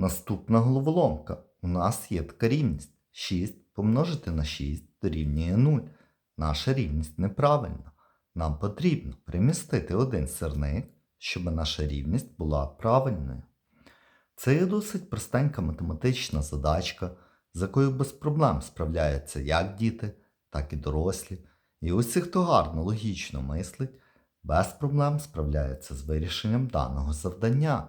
Наступна головоломка. У нас є така рівність. 6 помножити на 6 дорівнює 0. Наша рівність неправильна. Нам потрібно примістити один сирник, щоб наша рівність була правильною. Це є досить простенька математична задачка, з якою без проблем справляються як діти, так і дорослі. І усі, хто гарно логічно мислить, без проблем справляються з вирішенням даного завдання.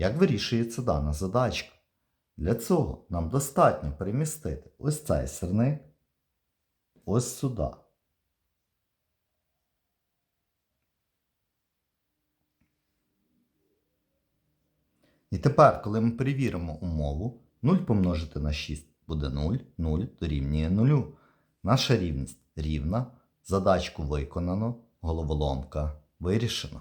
Як вирішується дана задачка? Для цього нам достатньо перемістити ось цей сирник ось сюди. І тепер, коли ми перевіримо умову, 0 помножити на 6 буде 0, 0 дорівнює 0. Наша рівність рівна, задачку виконано, головоломка вирішена.